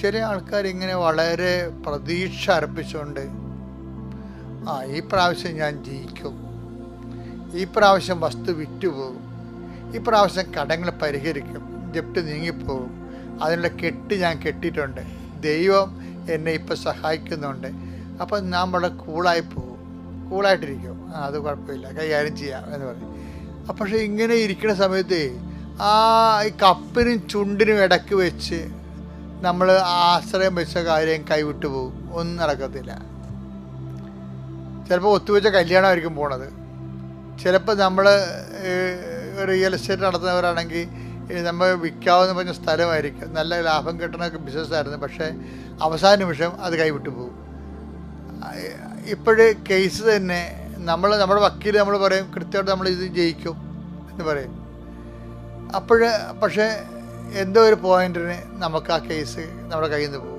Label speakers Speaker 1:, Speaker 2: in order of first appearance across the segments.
Speaker 1: ചില ആൾക്കാർ ഇങ്ങനെ വളരെ പ്രതീക്ഷ അർപ്പിച്ചുകൊണ്ട് ആ ഈ പ്രാവശ്യം ഞാൻ ജയിക്കും. ഈ പ്രാവശ്യം വസ്തു വിറ്റുപോകും. ഈ പ്രാവശ്യം കടങ്ങൾ പരിഹരിക്കും. ജപ്റ്റ് നീങ്ങിപ്പോകും. അതിനുള്ള കെട്ട് ഞാൻ കെട്ടിയിട്ടുണ്ട്. ദൈവം എന്നെ ഇപ്പം സഹായിക്കുന്നുണ്ട്. അപ്പം നാം വളരെ കൂളായി പോകും. കൂളായിട്ടിരിക്കും. ആ അത് കുഴപ്പമില്ല. കൈകാര്യം ചെയ്യാം എന്ന് പറയും. പക്ഷേ ഇങ്ങനെ ഇരിക്കുന്ന സമയത്ത് ആ ഈ കപ്പിനും ചുണ്ടിനും ഇടയ്ക്ക് വെച്ച് നമ്മൾ ആശ്രയം വെച്ച കാര്യം കൈവിട്ടു പോകും. ഒന്നും നടക്കത്തില്ല. ചിലപ്പോൾ ഒത്തുവെച്ച കല്യാണമായിരിക്കും പോണത്. ചിലപ്പോൾ നമ്മൾ റിയൽ എസ്റ്റേറ്റ് നടത്തുന്നവരാണെങ്കിൽ നമ്മൾ വിൽക്കാവുന്ന പറഞ്ഞ സ്ഥലമായിരിക്കും. നല്ല ലാഭം കിട്ടുന്ന ബിസിനസ്സായിരുന്നു. പക്ഷേ അവസാന നിമിഷം അത് കൈവിട്ടു പോകും. ഇപ്പോഴ് കേസ് തന്നെ നമ്മൾ നമ്മുടെ വക്കീൽ നമ്മൾ പറയും കൃത്യമായിട്ട് നമ്മൾ ഇത് ജയിക്കും എന്ന് പറയും. അപ്പോൾ പക്ഷേ എന്തോ ഒരു പോയിന്റിന് നമുക്ക് ആ കേസ് നമ്മുടെ കയ്യിൽ നിന്ന് പോകും.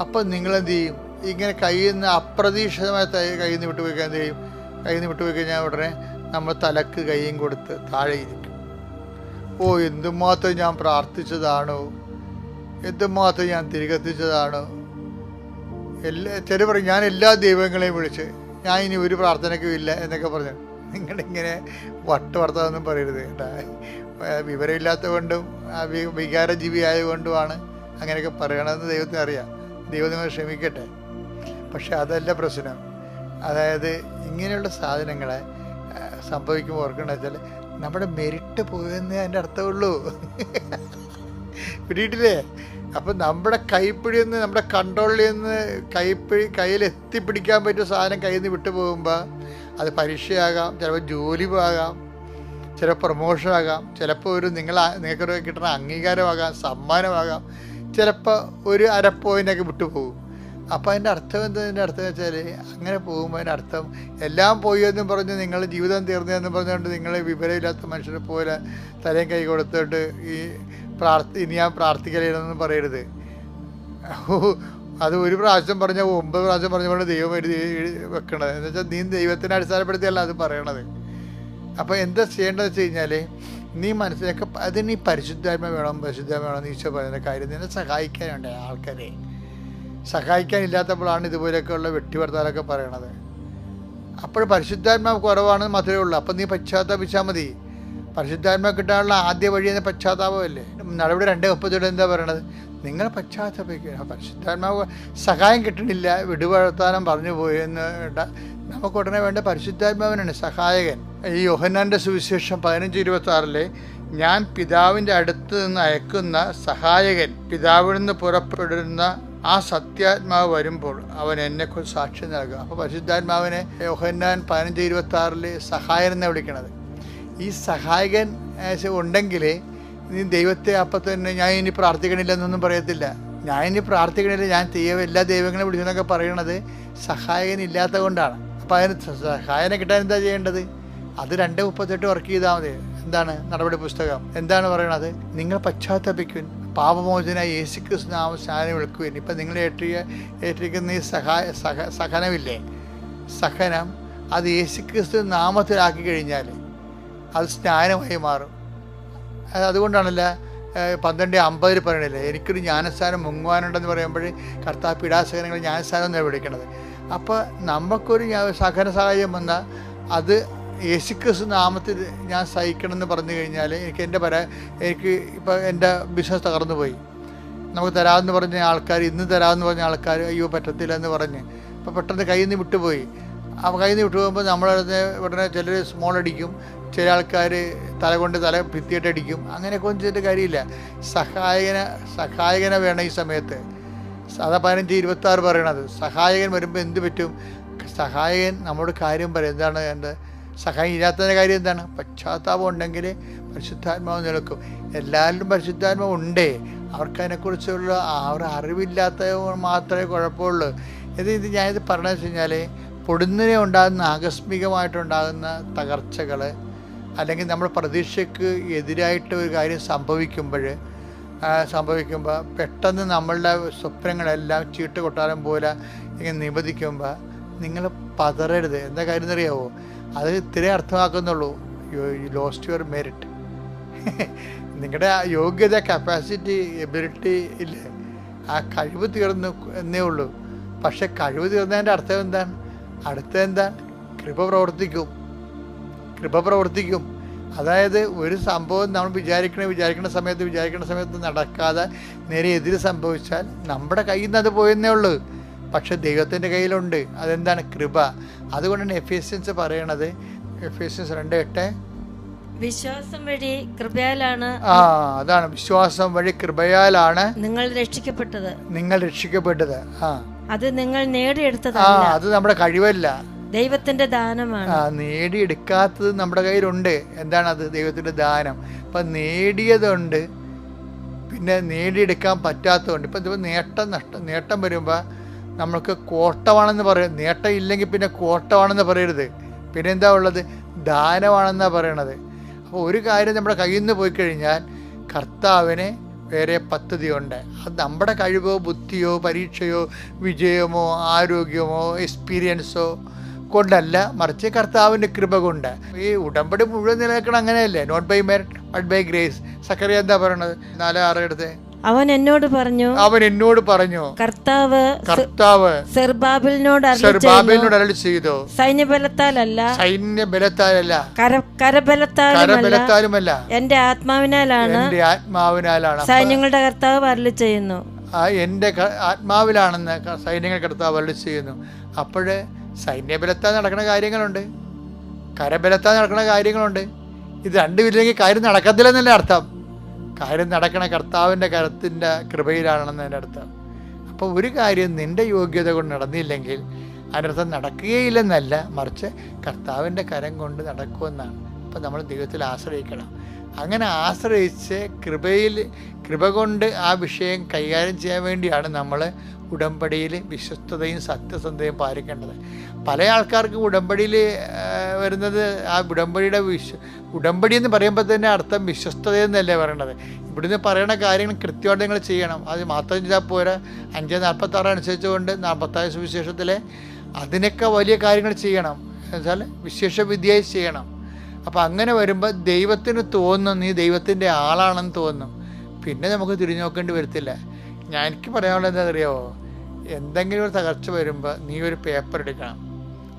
Speaker 1: അപ്പം നിങ്ങളെന്ത് ചെയ്യും ഇങ്ങനെ കയ്യിൽ നിന്ന് അപ്രതീക്ഷിതമായ കയ്യിൽ നിന്ന് വിട്ടുപോയി എന്ത് ചെയ്യും കയ്യിൽ നിന്ന് വിട്ടുപോയി കഴിഞ്ഞാൽ ഉടനെ നമ്മൾ തലക്ക് കൈയും കൊടുത്ത് താഴെ ഇരിക്കും. ഓ എന്തുമാത്രം ഞാൻ പ്രാർത്ഥിച്ചതാണോ? എന്തുമാത്രം ഞാൻ തിരികെത്തിച്ചതാണോ? എല്ലാ ചില പറയും ഞാൻ എല്ലാ ദൈവങ്ങളെയും വിളിച്ച് ഞാൻ ഇനി ഒരു പ്രാർത്ഥനയ്ക്കും ഇല്ല എന്നൊക്കെ പറഞ്ഞു. നിങ്ങളിങ്ങനെ വട്ട് വർത്താനൊന്നും പറയരുത് കേട്ടാ. വിവരമില്ലാത്ത കൊണ്ടും വികാരജീവി ആയതുകൊണ്ടുമാണ് അങ്ങനെയൊക്കെ പറയണമെന്ന് ദൈവത്തിന് അറിയാം. ദൈവം നിങ്ങൾ ക്ഷമിക്കട്ടെ. പക്ഷെ അതല്ല പ്രശ്നം. അതായത് ഇങ്ങനെയുള്ള സാധനങ്ങളെ സംഭവിക്കുമ്പോൾ ഓർക്കണമെന്ന് വെച്ചാൽ നമ്മുടെ മെരിട്ട് പോയെന്നേ അതിന്റെ അർത്ഥമുള്ളൂ. പിടിയിട്ടില്ലേ? അപ്പം നമ്മുടെ കൈപ്പിടി നിന്ന് നമ്മുടെ കൺട്രോളിൽ നിന്ന് കൈപ്പിടി കയ്യിൽ എത്തിപ്പിടിക്കാൻ പറ്റിയ സാധനം കയ്യിൽ നിന്ന് വിട്ടു പോകുമ്പോൾ അത് പരീക്ഷയാകാം ചിലപ്പോൾ ജോലി ആകാം ചിലപ്പോൾ പ്രൊമോഷൻ ആകാം ചിലപ്പോൾ ഒരു നിങ്ങൾ നിങ്ങൾക്കൊരു കിട്ടുന്ന അംഗീകാരമാകാം സമ്മാനമാകാം ചിലപ്പോൾ ഒരു അര പോയിന്റൊക്കെ വിട്ടുപോകും അപ്പോൾ അതിന്റെ അർത്ഥം എന്തതിന്റെ അർത്ഥം വെച്ചാൽ അങ്ങനെ പോകുമ്പോൾ അതിന്റെ അർത്ഥം എല്ലാം പോയി എന്നും പറഞ്ഞ് നിങ്ങൾ ജീവിതം തീർന്നതെന്നും പറഞ്ഞുകൊണ്ട് നിങ്ങൾ വിവരമില്ലാത്ത മനുഷ്യരെ പോലെ തലയും കൈ കൊടുത്തിട്ട് ഈ പ്രാർത്ഥി ഇനി ഞാൻ പ്രാർത്ഥിക്കലെന്ന് പറയരുത്. അത് ഒരു പ്രാവശ്യം പറഞ്ഞ ഒമ്പത് പ്രാവശ്യം പറഞ്ഞുകൊണ്ട് ദൈവം എഴുതി വെക്കണത്. എന്ന് വെച്ചാൽ നീ ദൈവത്തിനെ അടിസ്ഥാനപ്പെടുത്തിയല്ല അത് പറയണത്. അപ്പോൾ എന്താ ചെയ്യേണ്ടതെന്ന് വെച്ച് കഴിഞ്ഞാൽ നീ മനസ്സിലൊക്കെ അതിന് നീ പരിശുദ്ധാത്മ വേണം പരിശുദ്ധാത്മ വേണം ഈശോ പറയുന്ന കാര്യം. നിന്നെ സഹായിക്കാനുണ്ട് ആൾക്കാരെ. സഹായിക്കാനില്ലാത്തപ്പോഴാണ് ഇതുപോലെയൊക്കെയുള്ള വെട്ടിവർത്താലൊക്കെ പറയണത്. അപ്പോൾ പരിശുദ്ധാത്മാവ് കുറവാണെന്ന് മാത്രമേ ഉള്ളൂ. അപ്പം നീ പശ്ചാത്താപിച്ചാൽ മതി. പരിശുദ്ധാത്മ കിട്ടാനുള്ള ആദ്യ വഴി എന്ന പശ്ചാത്താപമല്ലേ? നടപടി രണ്ട് മുപ്പത്തിയുടെ എന്താ പറയണത്? നിങ്ങൾ പശ്ചാത്തപിക്കുക പരിശുദ്ധാത്മാവ് സഹായം കിട്ടണില്ല വിടുവഴത്താനം പറഞ്ഞു പോയി എന്ന് നമുക്ക് ഉടനെ വേണ്ട പരിശുദ്ധാത്മാവിനാണ് സഹായകൻ. ഈ യോഹന്നാന്റെ സുവിശേഷം പതിനഞ്ച് ഇരുപത്തി ആറിലെ ഞാൻ പിതാവിന്റെ അടുത്ത് നിന്ന് അയക്കുന്ന സഹായകൻ പിതാവിൽ നിന്ന് പുറപ്പെടുന്ന ആ സത്യാത്മാവ് വരുമ്പോൾ അവൻ എന്നെ സാക്ഷി നൽകുക അപ്പോൾ പരിശുദ്ധാത്മാവിനെ യോഹന്നാൻ പതിനഞ്ച് ഇരുപത്തി ആറിൽ സഹായൻ വിളിക്കണത്. ഈ സഹായകൻ ഉണ്ടെങ്കിൽ നീ ദൈവത്തെ അപ്പം തന്നെ ഞാൻ ഇനി പ്രാർത്ഥിക്കണില്ല എന്നൊന്നും പറയത്തില്ല. ഞാൻ ഇനി പ്രാർത്ഥിക്കണില്ല. ഞാൻ ദൈവം എല്ലാ ദൈവങ്ങളെ വിളിച്ചെന്നൊക്കെ പറയണത് സഹായകൻ ഇല്ലാത്ത കൊണ്ടാണ്. അപ്പം അതിന് സഹായനെ കിട്ടാൻ എന്താ ചെയ്യേണ്ടത്? അത് രണ്ട് മുപ്പത്തെട്ട് വർക്ക് ചെയ്താൽ മതി. എന്താണ് നടപടി പുസ്തകം? എന്താണ് പറയണത്? നിങ്ങൾ പശ്ചാത്തപിക്കുവിൻ. പാപമോചന യേശുക്രിസ്തു നാമം സ്നാനം വിളിക്കുവിൻ. ഇപ്പം നിങ്ങൾ ഏറ്റിയ ഏറ്റിരിക്കുന്ന ഈ സഹായ സഹ സഹനമില്ലേ? സഹനം അത് യേശു ക്രിസ്തു നാമത്തിലാക്കി കഴിഞ്ഞാൽ അത് സ്നാനമായി മാറും. അതുകൊണ്ടാണല്ല പന്ത്രണ്ട് അമ്പതിൽ പറയണില്ലേ എനിക്കൊരു ജ്ഞാനസ്ഥാനം മുങ്ങുവാനുണ്ടെന്ന് പറയുമ്പോൾ കർത്താവ് പീഡാസഹനങ്ങൾ ജ്ഞാനസ്ഥാനം എന്നാണ് വിളിക്കണത്. അപ്പോൾ നമുക്കൊരു സഹന സഹായം വന്നാൽ അത് യേശുക്രിസ്തു നാമത്തിൽ ഞാൻ സഹിക്കണമെന്ന് പറഞ്ഞു കഴിഞ്ഞാൽ എനിക്ക് എന്റെ പര എനിക്ക് ഇപ്പോൾ എന്റെ ബിസിനസ് തകർന്നു പോയി. നമുക്ക് തരാമെന്ന് പറഞ്ഞ ആൾക്കാർ ഇന്ന് തരാമെന്ന് പറഞ്ഞ ആൾക്കാർ അയ്യോ പറ്റത്തില്ല എന്ന് പറഞ്ഞ്. അപ്പോൾ പെട്ടെന്ന് കയ്യിൽ നിന്ന് വിട്ടുപോയി. അപ്പോൾ കയ്യിൽ നിന്ന് വിട്ടുപോകുമ്പോൾ നമ്മളടുത്ത് ഉടനെ ചിലർ സ്മോൾ അടിക്കും ചില ആൾക്കാർ തല കൊണ്ട് തല ഭിത്തിയിട്ട് അടിക്കും. അങ്ങനെയൊക്കെ ഒന്നും ചെയ്തിട്ട് കാര്യമില്ല. സഹായകന സഹായകന വേണം ഈ സമയത്ത്. സാധാ പതിനഞ്ച് ഇരുപത്തി ആറ് പറയണത്. സഹായകൻ വരുമ്പോൾ എന്ത് പറ്റും? സഹായകൻ നമ്മളോട് കാര്യം പറയും. എന്താണ് എന്റെ സഹായം ഇല്ലാത്തതിന്റെ കാര്യം എന്താണ്? പശ്ചാത്താപം ഉണ്ടെങ്കിൽ പരിശുദ്ധാത്മാവ് നിലക്കും എല്ലാവരിലും പരിശുദ്ധാത്മാവ് ഉണ്ടേ. അവർക്ക് അതിനെക്കുറിച്ചുള്ള ആ ഒരു അറിവില്ലാത്ത മാത്രമേ കുഴപ്പമുള്ളൂ. ഇത് ഇത് ഞാനിത് പറഞ്ഞു വെച്ച് കഴിഞ്ഞാൽ പൊടുന്നതിനെ ഉണ്ടാകുന്ന ആകസ്മികമായിട്ടുണ്ടാകുന്ന തകർച്ചകൾ അല്ലെങ്കിൽ നമ്മുടെ പ്രതീക്ഷയ്ക്ക് എതിരായിട്ട് ഒരു കാര്യം സംഭവിക്കുമ്പോൾ സംഭവിക്കുമ്പോൾ പെട്ടെന്ന് നമ്മളുടെ സ്വപ്നങ്ങളെല്ലാം ചീട്ട് കൊട്ടാരം പോലെ ഇങ്ങനെ നിബന്ധിക്കുമ്പോൾ നിങ്ങൾ പതറരുത്. എന്താ കാര്യം എന്നറിയാവോ? അത് ഇത്രേ അർത്ഥമാക്കുന്നുള്ളൂ. യു ലോസ്റ്റ് യുവർ മെറിറ്റ് നിങ്ങളുടെ യോഗ്യത കപ്പാസിറ്റി എബിലിറ്റി ഇല്ലേ? ആ കഴിവ് തീർന്നു എന്നേ ഉള്ളൂ. പക്ഷെ കഴിവ് തീർന്നതിന്റെ അർത്ഥം എന്താണ് അടുത്ത എന്താ കൃപ പ്രവർത്തിക്കും. കൃപ പ്രവർത്തിക്കും. അതായത് ഒരു സംഭവം നമ്മൾ വിചാരിക്കണ വിചാരിക്കുന്ന സമയത്ത് വിചാരിക്കുന്ന സമയത്ത് നടക്കാതെ നേരെ എതിര് സംഭവിച്ചാൽ നമ്മുടെ കയ്യിൽ നിന്ന് അത് പോയെന്നേ ഉള്ളൂ. പക്ഷെ ദൈവത്തിന്റെ കയ്യിലുണ്ട്. അതെന്താണ്? കൃപ. അതുകൊണ്ടാണ് എഫിഷ്യൻസ് പറയണത്. എഫിഷ്യൻസ് രണ്ട് എട്ട്.
Speaker 2: വിശ്വാസം വഴി കൃപയാലാണ്
Speaker 1: ആ അതാണ്. വിശ്വാസം വഴി കൃപയാലാണ്
Speaker 2: നിങ്ങൾ രക്ഷിക്കപ്പെട്ടത്.
Speaker 1: നിങ്ങൾ രക്ഷിക്കപ്പെട്ടത്. ആ.
Speaker 2: അത് നിങ്ങൾ
Speaker 1: ആ
Speaker 2: നേടിയെടുത്തതല്ല
Speaker 1: അത് നമ്മുടെ കഴിവല്ല.
Speaker 2: ദൈവത്തിന്റെ ദാനമാണ്.
Speaker 1: ആ നേടിയെടുക്കാത്തത് നമ്മുടെ കയ്യിലുണ്ട്. എന്താണ് അത് ദൈവത്തിന്റെ ദാനം. അപ്പം നേടിയതുണ്ട് പിന്നെ നേടിയെടുക്കാൻ പറ്റാത്തതുണ്ട്. ഇപ്പം ഇതിപ്പോ നേട്ടം നഷ്ടം നേട്ടം വരുമ്പോൾ നമ്മൾക്ക് കോട്ടമാണെന്ന് പറയും നേട്ടം ഇല്ലെങ്കിൽ പിന്നെ കോട്ടമാണെന്ന് പറയരുത്. പിന്നെ എന്താ ഉള്ളത്? ദാനമാണെന്നാണ് പറയണത്. അപ്പോൾ ഒരു കാര്യം നമ്മുടെ കയ്യിൽ നിന്ന് പോയി കഴിഞ്ഞാൽ കർത്താവിന് വേറെ പദ്ധതിയുണ്ട്. അത് നമ്മുടെ കഴിവോ ബുദ്ധിയോ പരീക്ഷയോ വിജയമോ ആരോഗ്യമോ എക്സ്പീരിയൻസോ കൊണ്ടല്ല. മറിച്ച് കർത്താവിന്റെ കൃപ കൊണ്ട്. ഈ ഉടമ്പടി മുഴുവൻ നിലനിൽക്കണം അങ്ങനെയല്ലേ? Not by merit but by grace Zachariah എന്താ പറയണത്? നാല് ആറ് എടുത്ത്.
Speaker 2: അവൻ എന്നോട് പറഞ്ഞു
Speaker 1: അവൻ എന്നോട് പറഞ്ഞു
Speaker 2: കർത്താവ്
Speaker 1: കർത്താവ്
Speaker 2: സെർബാബിലിനോട്
Speaker 1: സെർബാബിലിനോട് അരളി ചെയ്തു.
Speaker 2: സൈന്യബലത്താലല്ല.
Speaker 1: സൈന്യബലത്താലല്ല.
Speaker 2: കര കരബലത്താലുമല്ല. എന്റെ ആത്മാവിനാലാണ്
Speaker 1: എന്റെ ആത്മാവിനാലാണ്
Speaker 2: സൈന്യങ്ങളുടെ കർത്താവ് അരളി ചെയ്യുന്നു.
Speaker 1: എന്റെ ആത്മാവിലാണെന്ന് സൈന്യങ്ങൾ കർത്താവ് അരളി ചെയ്യുന്നു. അപ്പോഴേ സൈന്യബലത്താൽ നടക്കുന്ന കാര്യങ്ങളുണ്ട്. കരബലത്താൽ നടക്കുന്ന കാര്യങ്ങളുണ്ട്. ഇത് രണ്ടുമില്ലെങ്കിൽ കാര്യം നടക്കത്തില്ലെന്നല്ലേ അർത്ഥം. കാര്യം നടക്കണ കർത്താവിന്റെ കരത്തിന്റെ കൃപയിലാണെന്ന് എന്റെ അടുത്ത്. അപ്പോൾ ഒരു കാര്യം നിന്റെ യോഗ്യത കൊണ്ട് നടന്നില്ലെങ്കിൽ അതിനർത്ഥം നടക്കുകയില്ലെന്നല്ല മറിച്ച് കർത്താവിന്റെ കരം കൊണ്ട് നടക്കുമെന്നാണ്. അപ്പോൾ നമ്മൾ ദൈവത്തിൽ ആശ്രയിക്കണം. അങ്ങനെ ആശ്രയിച്ച് കൃപയിൽ കൃപ കൊണ്ട് ആ വിഷയം കൈകാര്യം ചെയ്യാൻ വേണ്ടിയാണ് നമ്മൾ ഉടമ്പടിയിൽ വിശ്വസ്തതയും സത്യസന്ധതയും പാലിക്കേണ്ടത്. പല ആൾക്കാർക്കും ഉടമ്പടിയിൽ വരുന്നത് ആ ഉടമ്പടിയുടെ വിശ്വ ഉടമ്പടി എന്ന് പറയുമ്പോൾ തന്നെ അർത്ഥം വിശ്വസ്തത എന്നല്ലേ പറയണത്. ഇവിടുന്ന് പറയുന്ന കാര്യങ്ങൾ കൃത്യമായിട്ട് നിങ്ങൾ ചെയ്യണം. അത് മാത്രം ചെയ്താൽ പോരാ. അഞ്ച് നാൽപ്പത്താറ് അനുസരിച്ചുകൊണ്ട് നാൽപ്പത്താറ് സുവിശേഷത്തിലെ അതിനൊക്കെ വലിയ കാര്യങ്ങൾ ചെയ്യണം. എന്നുവെച്ചാൽ വിശേഷ വിദ്യയായി ചെയ്യണം. അപ്പോൾ അങ്ങനെ വരുമ്പോൾ ദൈവത്തിന് തോന്നും നീ ദൈവത്തിന്റെ ആളാണെന്ന് തോന്നും പിന്നെ നമുക്ക് തിരിഞ്ഞു നോക്കേണ്ടി വരത്തില്ല. ഞാൻ എനിക്ക് പറയാനുള്ളത് എന്താ അറിയാമോ എന്തെങ്കിലും ഒരു തകർച്ച വരുമ്പോൾ നീ ഒരു പേപ്പർ എടുക്കണം.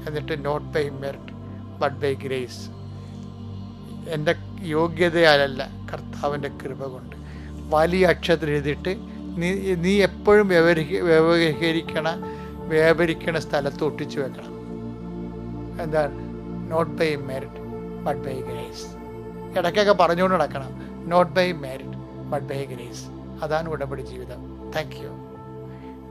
Speaker 1: എന്നിട്ട് not by merit but by grace എന്റെ യോഗ്യതയാലല്ല കർത്താവിന്റെ കൃപ കൊണ്ട്. വലിയ അക്ഷരത്തിൽ എഴുതിയിട്ട് നീ നീ എപ്പോഴും വ്യവഹരിക്ക വ്യവഹരിക്കണ വ്യാപരിക്കണ സ്ഥലത്ത് ഒട്ടിച്ചു വെക്കണം. എന്താണ്? Not by merit but by grace ഇടയ്ക്കൊക്കെ പറഞ്ഞുകൊണ്ട് നടക്കണം. Not by merit but by grace അതാണ് ഉടമ്പടി ജീവിതം. Thank you